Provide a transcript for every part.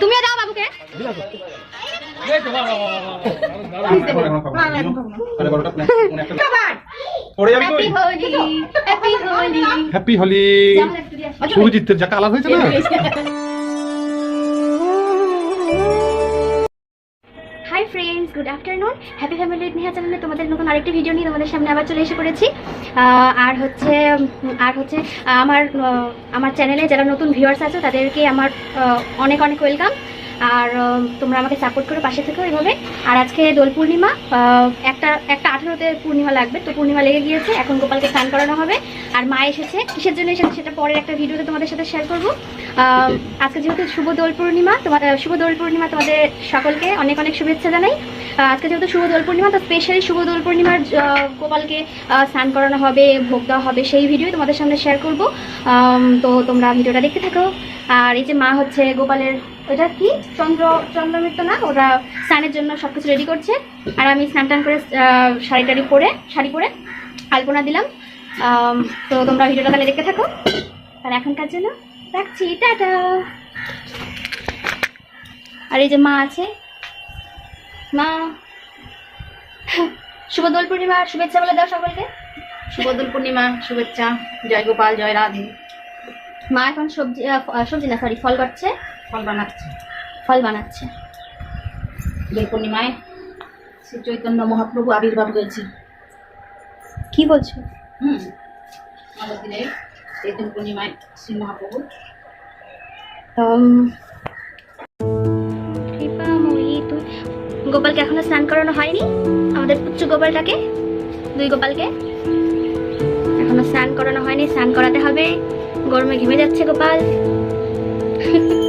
তুমিও দাও বাবুকে। হোলি হ্যাপি হোলি সুরজিতের যা কালার হয়েছে না? Friends good afternoon happy family with Neha চ্যানেলে তোমাদের নতুন আরেকটি ভিডিও নিয়ে তোমাদের সামনে আবার চলে এসে পড়েছি। আর হচ্ছে আর হচ্ছে, আমার আমার চ্যানেলে যারা নতুন ভিউয়ার্স আছে, তাদেরকে আমার অনেক অনেক ওয়েলকাম আর তোমরা আমাকে সাপোর্ট করে পাশে থেকো এইভাবে আর আজকে দোল পূর্ণিমা একটা একটা আঠেরোতে পূর্ণিমা লাগবে, তো পূর্ণিমা লেগে গিয়েছে, এখন গোপালকে স্নান করানো হবে। আর মা এসেছে, কিসের জন্য এসেছে সেটা পরের একটা ভিডিওতে তোমাদের সাথে শেয়ার করব। আজকে যেহেতু শুভ দোল পূর্ণিমা তোমাদের শুভ দোল পূর্ণিমা তোমাদের সকলকে অনেক অনেক শুভেচ্ছা জানাই। আজকে যেহেতু শুভ দোল পূর্ণিমা, তো স্পেশালি শুভ দোল পূর্ণিমার গোপালকে স্নান করানো হবে, ভোগ দেওয়া হবে, সেই ভিডিও তোমাদের সামনে শেয়ার করব। তো তোমরা ভিডিওটা দেখতে থাকো। আর এই যে মা হচ্ছে গোপালের ওটা কি? চন্দ্র চন্দ্রমিত্র না? ওরা স্নানের জন্য সব কিছু রেডি করছে। আর আমি স্নান টান করে শাড়ি টাড়ি পরে শাড়ি পরে আলপনা দিলাম। তো তোমরা ভিডিওটা তাহলে দেখতে থাকো। আর এখনকার জন্য রাখছি। টাটা! আর এই যে মা আছে। মা শুভ দোল পূর্ণিমার শুভেচ্ছা বলে দাও সকলকে। শুভ দোল পূর্ণিমা শুভেচ্ছা। জয় গোপাল জয় রাধে। মা এখন সবজি সবজি না সরি ফল কাটছে। ফল বানাচ্ছে। ফল বানাচ্ছে। দোল পূর্ণিমায় শ্রী চৈতন্য মহাপ্রভু আবির্ভাব হয়েছে। কি বলছো? হুম। আমাদের দিনে এই দোল পূর্ণিমায় শ্রী মহাপ্রভু। গোপালকে এখনও স্নান করানো হয়নি? আমাদের পুচ্ছ গোপালটাকে? দুই গোপালকে? এখনও স্নান করানো হয়নি স্নান করাতে হবে। গরমে ঘেমে যাচ্ছে গোপাল।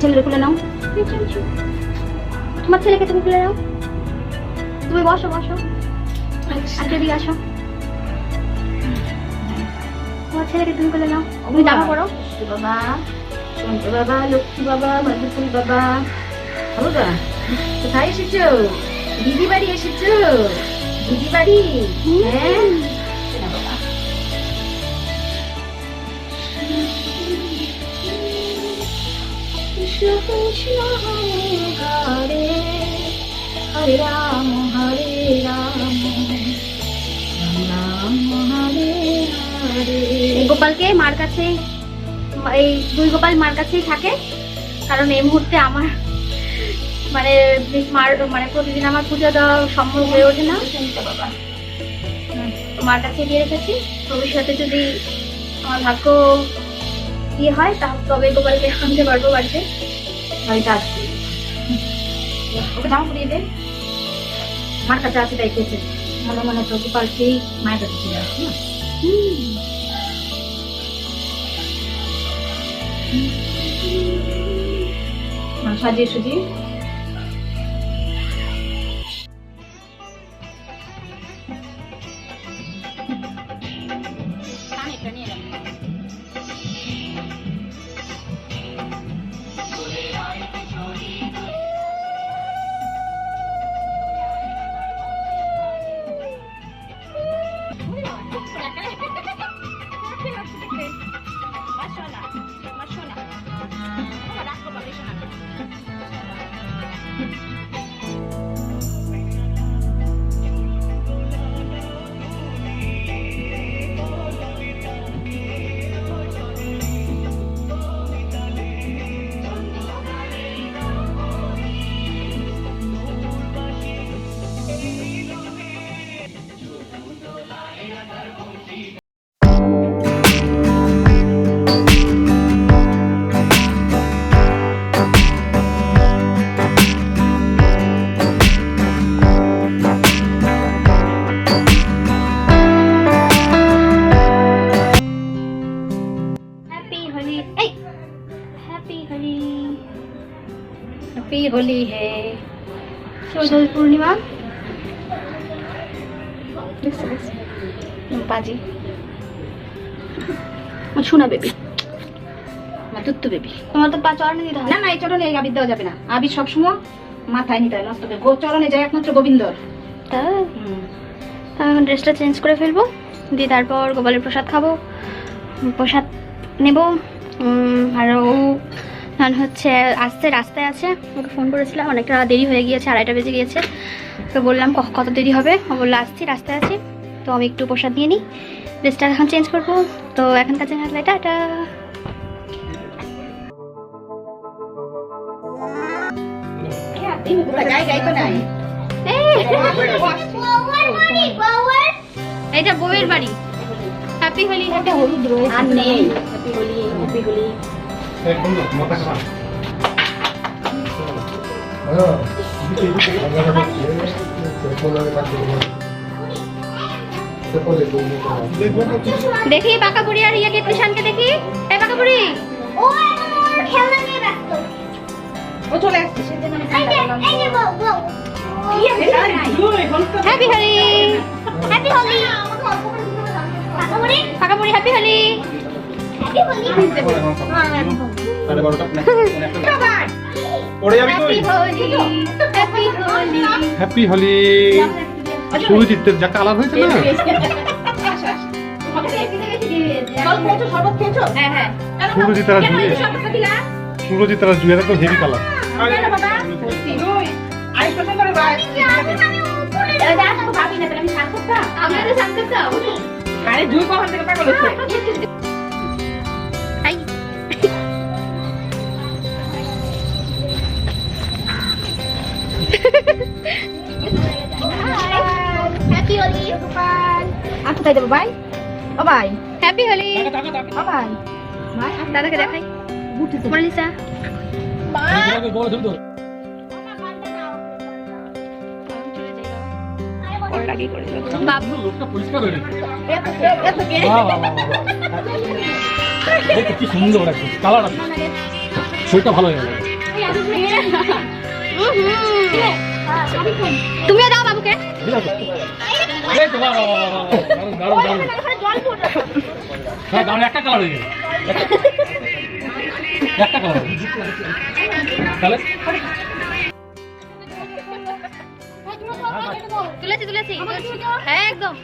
তোমার খুলে নাও। তোমার ছেলেকে তুমি খুলে নাও। তুমি বসো বসো। আর দিকে আসো। তোমার ছেলেকে তুমি খুলে নাও। তুমি জামা পড়ো বাবা সন্ত বাবা লক্ষ্মী বাবা মধুপুর বাবা। বাবা কোথায় এসেছ? দিদি বাড়ি এসেছ? দিদি বাড়ি? হ্যাঁ? কৃষ্ণ কৃষ্ণ হরে হরে হরে রাম রাম হরে হরে গোপালকে মার কাছে এই দুই গোপাল মার কাছেই থাকে, কারণ এই মুহূর্তে আমার মানে মার মানে প্রতিদিন আমার পুজো দেওয়া সম্ভব হয়ে ওঠে না। বাবা মার কাছে দিয়ে রেখেছি। ভবিষ্যতে যদি আমার ভাগ্য ইয়ে হয় তা তবে গোপালকে আনতে পারব বাড়িতে বাড়িতে আসবে ওকে দাম ফুরিয়ে দে আমার কাছে আছে তাই খেয়েছে মনে মনে তো গোপালকেই মায়ের কাছে চলে আসবে না সাজিয়ে সুজিয়ে হোলি হে দোল পূর্ণিমা? বাজি শোনা বেবি। তুত্তু বেবি। তোমার তো পা চড়ানো দিতে হয়। না না এই চরণে এই আবির দেওয়া যাবে না। আবির সবসময় মাথায় নিতে হয় নষ্ট করে গো চরণে যায় একমাত্র গোবিন্দর। তাই? এখন ড্রেসটা চেঞ্জ করে ফেলব। দিয়ে তারপর গোপালের প্রসাদ খাব। প্রসাদ নেব। উম, আর হচ্ছে আসতে রাস্তায় আছে। ওকে ফোন করেছিলাম অনেকটা দেরি হয়ে গিয়েছে আড়াইটা বেজে গিয়েছে। তো বললাম কত দেরি হবে? ও বলল আসছি রাস্তায় আছি। তো আমি একটু প্রসাদ নিয়ে নিই। ড্রেসটা এখন চেঞ্জ করব। তো এখনকার জন্য আসলে টাটা এটা বউয়ের বাড়ি। হ্যাপি হোলি হ্যাপি রয়েছে আর নেই। হ্যাপি হোলি হ্যাপি হোলি দেখি পাকা বুড়ি আর ইয়ে কৃষাণকে দেখি। এই পাকা বুড়ি ও চলে আসছে সেজন্য আমি হ্যাপি হোলি হ্যাপি হোলি পাকা বুড়ি হ্যাপি হোলি সাড়ে বারোটা, পড়ে যাবি তুই? হ্যাপি হোলি সুরজিতের যা কালার হয়েছে না? সুরজিৎ আর জুয়ে সুরজিৎ একদম হেভি কালার আরে দুই কখন থেকে পাগল হচ্ছে? হোলি আর কোথায় দেবো ভাই? ও ভাই। হ্যাপি হোলি ও ভাই। ভাই দাদাকে দেখাই। মনালিসা বাবু। দেখতে কি সুন্দর আছে কালার আছে। শরীরটা ভালো হয়ে গেল? তুমিও দাও বাবুকে। হ্যাঁ, দারুণ, একটা কালার হয়ে গেল। একটা কালার তাহলে? তুলেছি তুলেছি। হ্যাঁ একদম।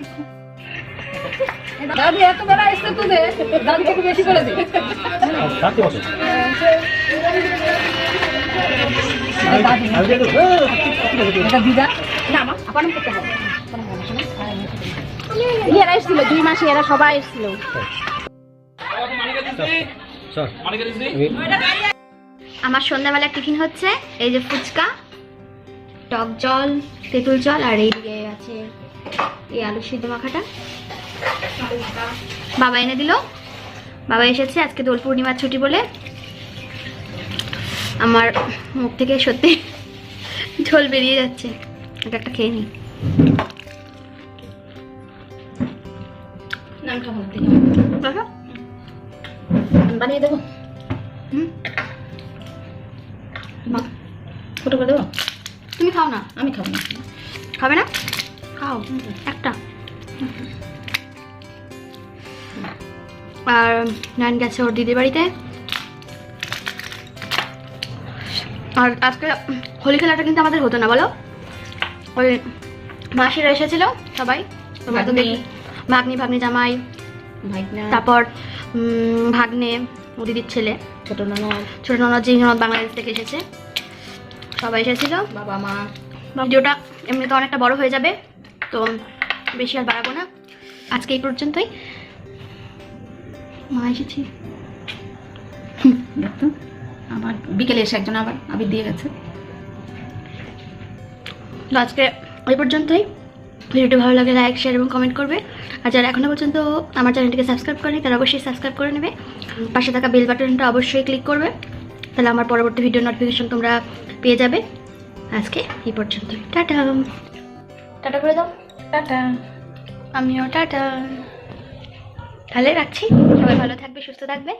দাদি এত বেলা দাদিকে একটু বেশি করে রাখতে বসো। এটা দিদা। না মা আপাতত করতে হবে। এরা এসেছিল দুই মাসে এরা সবাই এসেছিল। আমার সন্ধ্যাবেলা টিফিন হচ্ছে এই যে ফুচকা টক জল তেঁতুল জল আর এইদিকে আছে এই আলু সিদ্ধ মাখাটা। বাবা এনে দিল। বাবা এসেছে আজকে দোল পূর্ণিমার ছুটি বলে। আমার মুখ থেকে সত্যি ঝোল বেরিয়ে যাচ্ছে। এটা একটা খেয়ে না। বানিয়ে দেবো? ছোট করে দেবো? তুমি খাও না। আমি খাব না। খাবে না? খাও। একটা। আর নান গেছে ওর দিদির বাড়িতে। আর আজকে হোলি খেলাটা কিন্তু আমাদের হতো না বলো? ওই মাসিরা এসেছিল সবাই। তোমরা তো ভাগ্নি। দেখি ভাগ্নি ভাগ্নি জামাই তারপর ভাগ্নে ও দিদির ছেলে। ছোট ননদ। ছোট ননদ যে ননদ বাংলাদেশ থেকে এসেছে। সবাই এসেছিল। বাবা মা। ভিডিওটা এমনিতে অনেকটা বড় হয়ে যাবে তো বেশি আর বাড়াবো না। আজকে এই পর্যন্তই। মা এসেছি। দেখতো আবার বিকেলে এসে একজন আবার আবির দিয়ে গেছে। তো আজকে এই পর্যন্তই। ভিডিওটি ভালো লাগে লাইক শেয়ার এবং কমেন্ট করবে। আর যারা এখনও পর্যন্ত আমার চ্যানেলটিকে সাবস্ক্রাইব করেনি তারা অবশ্যই সাবস্ক্রাইব করে নেবে। পাশে থাকা বেল বাটনটা অবশ্যই ক্লিক করবে। তাহলে আমার পরবর্তী ভিডিও নোটিফিকেশন তোমরা পেয়ে যাবে। আজকে এই পর্যন্তই। টাটা। টাটা করে দাও। টাটা। আমিও টাটা। তাহলে রাখছি। সবাই ভালো থাকবে সুস্থ থাকবে।